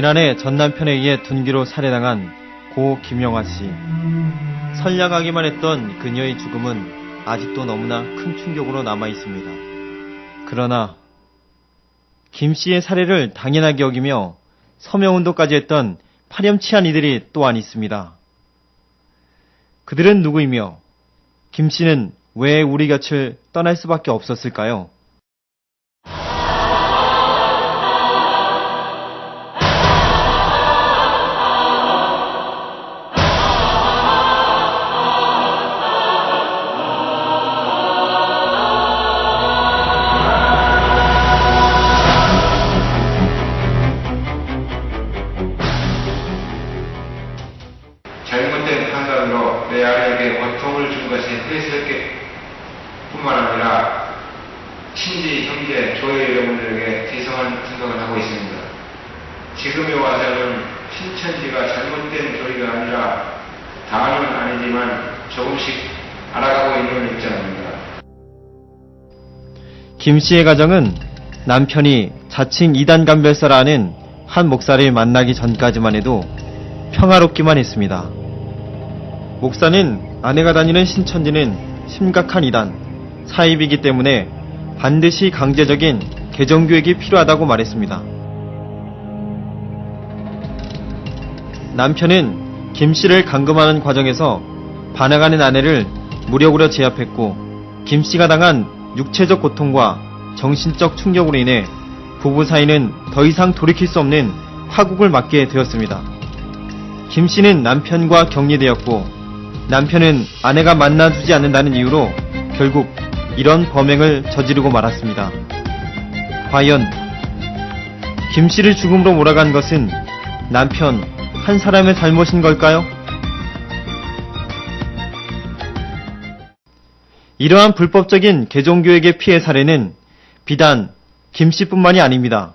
지난해 전 남편에 의해 둔기로 살해당한 고 김영아 씨. 선량하기만 했던 그녀의 죽음은 아직도 너무나 큰 충격으로 남아 있습니다. 그러나 김 씨의 살해를 당연하게 여기며 서명운동까지 했던 파렴치한 이들이 또한 있습니다. 그들은 누구이며 김 씨는 왜 우리 곁을 떠날 수밖에 없었을까요? 뿐만 아니라 친지, 형제, 조의 여러분들에게 죄송한 생각을 하고 있습니다. 지금에 와서는 신천지가 잘못된 교리가 아니라 다는 아니지만 조금씩 알아가고 있는 입장입니다. 김 씨의 가정은 남편이 자칭 이단 감별사라는 한 목사를 만나기 전까지만 해도 평화롭기만 했습니다. 목사는 아내가 다니는 신천지는 심각한 이단, 사입이기 때문에 반드시 강제적인 개정교육이 필요하다고 말했습니다. 남편은 김 씨를 감금하는 과정에서 반항하는 아내를 무력으로 제압했고 김 씨가 당한 육체적 고통과 정신적 충격으로 인해 부부 사이는 더 이상 돌이킬 수 없는 파국을 맞게 되었습니다. 김 씨는 남편과 격리되었고 남편은 아내가 만나주지 않는다는 이유로 결국 이런 범행을 저지르고 말았습니다. 과연 김 씨를 죽음으로 몰아간 것은 남편 한 사람의 잘못인 걸까요? 이러한 불법적인 개종교육의 피해 사례는 비단 김 씨뿐만이 아닙니다.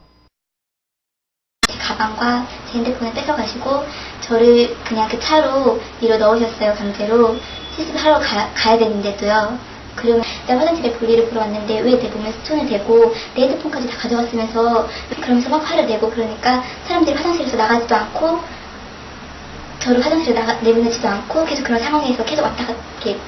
제 가방과 제 핸드폰을 뺏어가시고 저를 그냥 그 차로 밀어 넣으셨어요 강제로 시술하러 가, 가야 되는데도요 그러면 내가 화장실에 볼일을 보러 왔는데 왜 내 몸에 스톤을 대고 내 핸드폰까지 다 가져갔으면서 그러면서 막 화를 내고 그러니까 사람들이 화장실에서 나가지도 않고 저를 화장실에 내보내지도 않고 계속 그런 상황에서 계속 왔다 이렇게,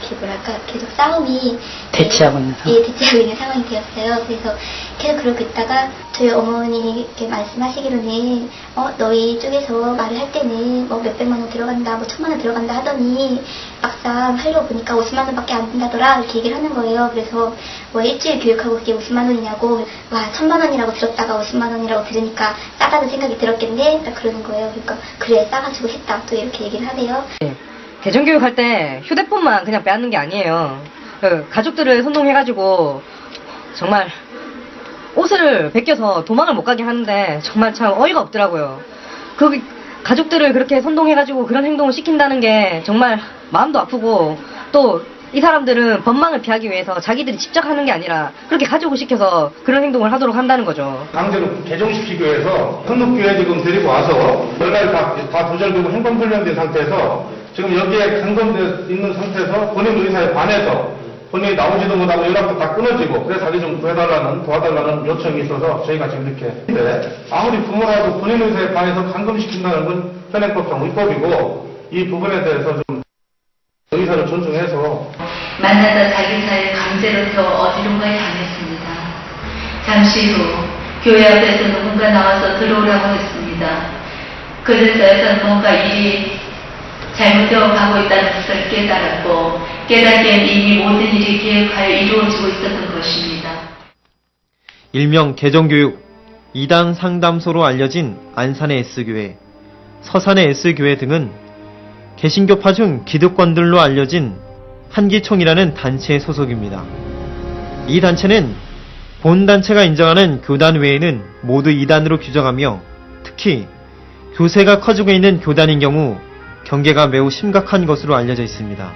이렇게 뭐랄까 계속 싸움이 대치하고 있는 상황. 예, 대치하고 있는 상황이 되었어요. 그래서 계속 그러고 있다가 저희 어머니께 말씀하시기로는 어 너희 쪽에서 말을 할 때는 뭐 몇백만 원 들어간다, 뭐 천만 원 들어간다 하더니 막상 하려고 보니까 50만 원밖에 안 된다더라 이렇게 얘기를 하는 거예요. 그래서 뭐 일주일 교육하고 그게 50만 원이냐고 와 천만 원이라고 들었다가 50만 원이라고 들으니까 싸다는 생각이 들었겠네 딱 그러는 거예요. 그러니까 그래 싸가지고 했다 또 이렇게 얘기를 하네요. 개정교육 할 때 휴대폰만 그냥 빼앗는 게 아니에요. 그 가족들을 선동해가지고 정말 옷을 벗겨서 도망을 못 가게 하는데 정말 참 어이가 없더라고요. 그 가족들을 그렇게 선동해가지고 그런 행동을 시킨다는 게 정말 마음도 아프고 또 이 사람들은 법망을 피하기 위해서 자기들이 직접 하는 게 아니라 그렇게 가족을 시켜서 그런 행동을 하도록 한다는 거죠. 강제로 개종시키기 위해서 현혹교회 지금 데리고 와서 열가지 다, 다 도전되고 행방불명된 상태에서 지금 여기에 감금돼 있는 상태에서 본인 의사에 반해서 본인이 나오지도 못하고 연락도 다 끊어지고 그래서 자기 좀 구해달라는 도와달라는 요청이 있어서 저희가 지금 이렇게 했는데 아무리 부모라도 본인 의사에 반해서 감금시킨다는 건 현행법 정의법이고 이 부분에 대해서 좀 의사를 존중해서 만나다 자기 사에 강제로 태워 어디론가에 당했습니다. 잠시 후 교회 앞에서 누군가 나와서 들어오라고 했습니다. 그래서 뭔가 일이 잘못되어 가고 있다는 것을 깨달았고 깨닫기엔 이미 모든 일이 계획하여 이루어지고 있었던 것입니다. 일명 개정교육, 이단 상담소로 알려진 안산의 S교회, 서산의 S교회 등은 개신교파 중 기득권들로 알려진 한기총이라는 단체의 소속입니다. 이 단체는 본 단체가 인정하는 교단 외에는 모두 이단으로 규정하며 특히 교세가 커지고 있는 교단인 경우 경계가 매우 심각한 것으로 알려져 있습니다.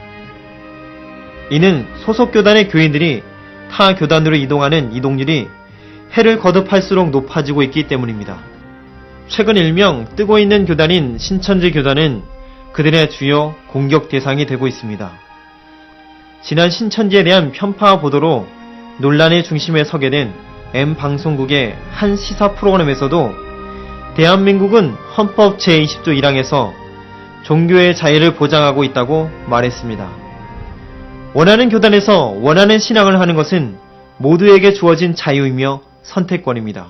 이는 소속 교단의 교인들이 타 교단으로 이동하는 이동률이 해를 거듭할수록 높아지고 있기 때문입니다. 최근 일명 뜨고 있는 교단인 신천지 교단은 그들의 주요 공격 대상이 되고 있습니다. 지난 신천지에 대한 편파 보도로 논란의 중심에 서게 된 M방송국의 한 시사 프로그램에서도 대한민국은 헌법 제20조 1항에서 종교의 자유를 보장하고 있다고 말했습니다. 원하는 교단에서 원하는 신앙을 하는 것은 모두에게 주어진 자유이며 선택권입니다.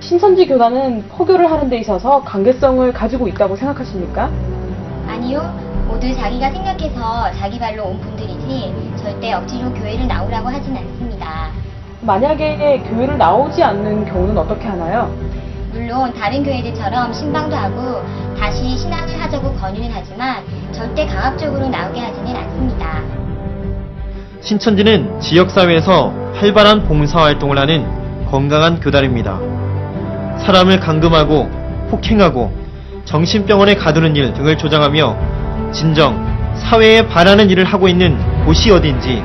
신천지 교단은 포교를 하는 데 있어서 강제성을 가지고 있다고 생각하십니까? 아니요. 모두 자기가 생각해서 자기 발로 온 분들이지 절대 억지로 교회를 나오라고 하진 않습니다. 만약에 교회를 나오지 않는 경우는 어떻게 하나요? 물론 다른 교회들처럼 신방도 하고 다시 신앙을 하자고 권유는 하지만 절대 강압적으로 나오게 하지는 않습니다. 신천지는 지역사회에서 활발한 봉사활동을 하는 건강한 교단입니다. 사람을 감금하고 폭행하고 정신병원에 가두는 일 등을 조장하며 진정 사회에 반하는 일을 하고 있는 곳이 어딘지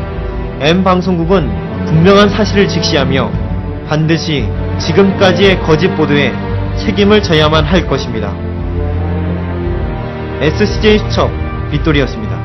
M방송국은 분명한 사실을 직시하며 반드시 지금까지의 거짓 보도에 책임을 져야만 할 것입니다. SCJ 수첩 빗돌이었습니다.